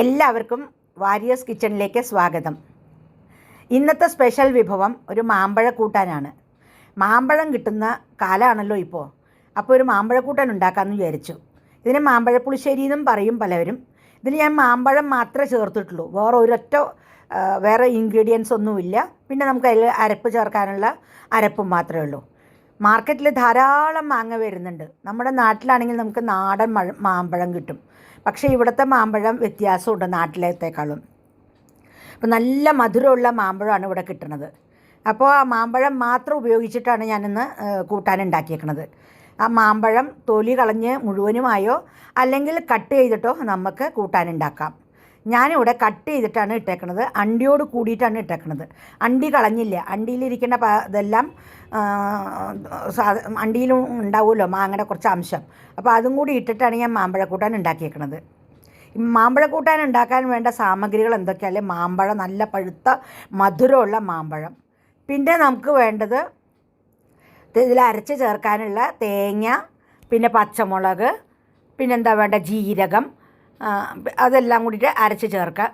എല്ലാവർക്കും വാരിയേഴ്സ് കിച്ചണിലേക്ക് സ്വാഗതം. ഇന്നത്തെ സ്പെഷ്യൽ വിഭവം ഒരു മാമ്പഴ കൂട്ടാനാണ്. മാമ്പഴം കിട്ടുന്ന കാലമാണല്ലോ ഇപ്പോൾ അപ്പോൾ ഒരു മാമ്പഴ കൂട്ടാൻ ഉണ്ടാക്കാമെന്ന് വിചാരിച്ചു. ഇതിന് മാമ്പഴപ്പുളിശ്ശേരി എന്നും പറയും പലവരും. ഇതിൽ ഞാൻ മാമ്പഴം മാത്രമേ ചേർത്തിട്ടുള്ളൂ. വേറെ ഒരൊറ്റ വേറെ ഇൻഗ്രീഡിയൻസ് ഒന്നുമില്ല. പിന്നെ നമുക്ക് അതിൽ അരപ്പ് ചേർക്കാനുള്ള അരപ്പും മാത്രമേ ഉള്ളൂ. മാർക്കറ്റിൽ ധാരാളം മാങ്ങ വരുന്നുണ്ട്. നമ്മുടെ നാട്ടിലാണെങ്കിൽ നമുക്ക് നാടൻ മാമ്പഴം കിട്ടും. പക്ഷേ ഇവിടുത്തെ മാമ്പഴം വ്യത്യാസമുണ്ട് നാട്ടിലത്തേക്കാളും. അപ്പോൾ നല്ല മധുരമുള്ള മാമ്പഴമാണ് ഇവിടെ കിട്ടുന്നത് അപ്പോൾ ആ മാമ്പഴം മാത്രം ഉപയോഗിച്ചിട്ടാണ് ഞാനിന്ന് ഉണ്ടാക്കിയേക്കണത്. ആ മാമ്പഴം തൊലി കളഞ്ഞ് മുഴുവനുമായോ അല്ലെങ്കിൽ കട്ട് ചെയ്തിട്ടോ നമുക്ക് കൂട്ടാൻ ഉണ്ടാക്കാം. ഞാനിവിടെ കട്ട് ചെയ്തിട്ടാണ് ഇട്ടേക്കണത്. അണ്ടിയോട് കൂടിയിട്ടാണ് ഇട്ടേക്കണത്. അണ്ടി കളഞ്ഞില്ല. അണ്ടിയിലിരിക്കുന്ന ഇതെല്ലാം അണ്ടിയിലും ഉണ്ടാവുമല്ലോ മാങ്ങയുടെ കുറച്ച് അംശം. അപ്പോൾ അതും കൂടി ഇട്ടിട്ടാണ് ഞാൻ മാമ്പഴക്കൂട്ടാൻ ഉണ്ടാക്കിയേക്കണത്. ഈ മാമ്പഴക്കൂട്ടാൻ ഉണ്ടാക്കാൻ വേണ്ട സാമഗ്രികൾ എന്തൊക്കെയാൽ മാമ്പഴം നല്ല പഴുത്ത മധുരമുള്ള മാമ്പഴം. പിന്നെ നമുക്ക് വേണ്ടത് ഇതിൽ അരച്ച് ചേർക്കാനുള്ള തേങ്ങ പിന്നെ പച്ചമുളക് പിന്നെന്താ വേണ്ട ജീരകം അതെല്ലാം കൂടിയിട്ട് അരച്ച് ചേർക്കുക.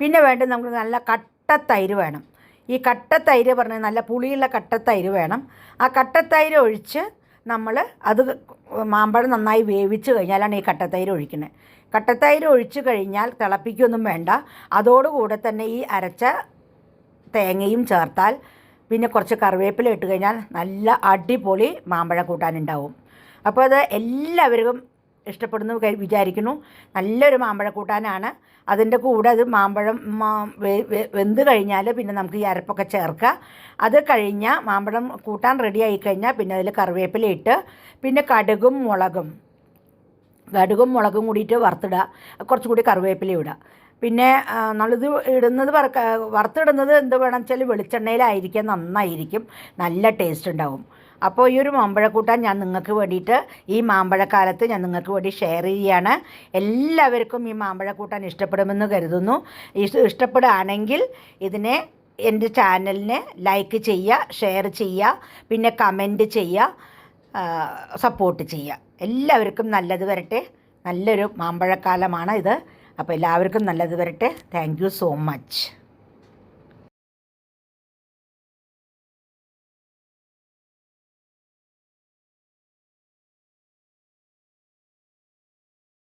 പിന്നെ വേണ്ടത് നമുക്ക് നല്ല കട്ട തൈര് വേണം. ഈ കട്ട തൈര് പറഞ്ഞാൽ നല്ല പുളിയുള്ള കട്ട തൈര് വേണം. ആ കട്ട തൈര് ഒഴിച്ച് നമ്മൾ അത് മാമ്പഴം നന്നായി വേവിച്ച് കഴിഞ്ഞാലാണ് ഈ കട്ടത്തൈര് ഒഴിക്കുന്നത്. കട്ടത്തൈര് ഒഴിച്ച് കഴിഞ്ഞാൽ തിളപ്പിക്കൊന്നും വേണ്ട. അതോടുകൂടെ തന്നെ ഈ അരച്ച തേങ്ങയും ചേർത്താൽ പിന്നെ കുറച്ച് കറിവേപ്പില ഇട്ട് കഴിഞ്ഞാൽ നല്ല അടിപൊളി മാമ്പഴ കൂട്ടാനുണ്ടാവും. അപ്പോൾ അത് എല്ലാവർക്കും ഇഷ്ടപ്പെടുന്നു വിചാരിക്കുന്നു. നല്ലൊരു മാമ്പഴക്കൂട്ടാനാണ്. അതിന്റെ കൂടെ അത് മാമ്പഴം വെന്ത് കഴിഞ്ഞാൽ പിന്നെ നമുക്ക് ഈ അരപ്പൊക്കെ ചേർക്കുക. അത് കഴിഞ്ഞാൽ മാമ്പഴം കൂട്ടാൻ റെഡി ആയി കഴിഞ്ഞാൽ പിന്നെ അതിൽ കറിവേപ്പില ഇട്ട് പിന്നെ കടുകും മുളകും. കടുകും മുളകും കൂടിയിട്ട് വറുത്തിടുക. കുറച്ചും കൂടി കറിവേപ്പില ഇടുക. പിന്നെ നമ്മളിത് ഇടുന്നത് വറുത്തിടുന്നത് എന്ത് വേണം വെച്ചാൽ വെളിച്ചെണ്ണയിലായിരിക്കാം. നന്നായിരിക്കും. നല്ല ടേസ്റ്റ് ഉണ്ടാവും. അപ്പോൾ ഈ ഒരു മാമ്പഴക്കൂട്ടാൻ ഞാൻ നിങ്ങൾക്ക് വേണ്ടിയിട്ട് ഈ മാമ്പഴക്കാലത്ത് ഞാൻ നിങ്ങൾക്ക് വേണ്ടി ഷെയർ ചെയ്യുകയാണ്. എല്ലാവർക്കും ഈ മാമ്പഴക്കൂട്ടാൻ ഇഷ്ടപ്പെടുമെന്ന് കരുതുന്നു. ഇഷ്- ഇഷ്ടപ്പെടുകയാണെങ്കിൽ ഇതിനെ എന്റെ ചാനലിനെ ലൈക്ക് ചെയ്യുക ഷെയർ ചെയ്യുക പിന്നെ കമന്റ് ചെയ്യുക സപ്പോർട്ട് ചെയ്യുക. എല്ലാവർക്കും നല്ലത് വരട്ടെ. നല്ലൊരു മാമ്പഴക്കാലമാണ് ഇത്. അപ്പോൾ എല്ലാവർക്കും നല്ലത് വരട്ടെ. Thank so much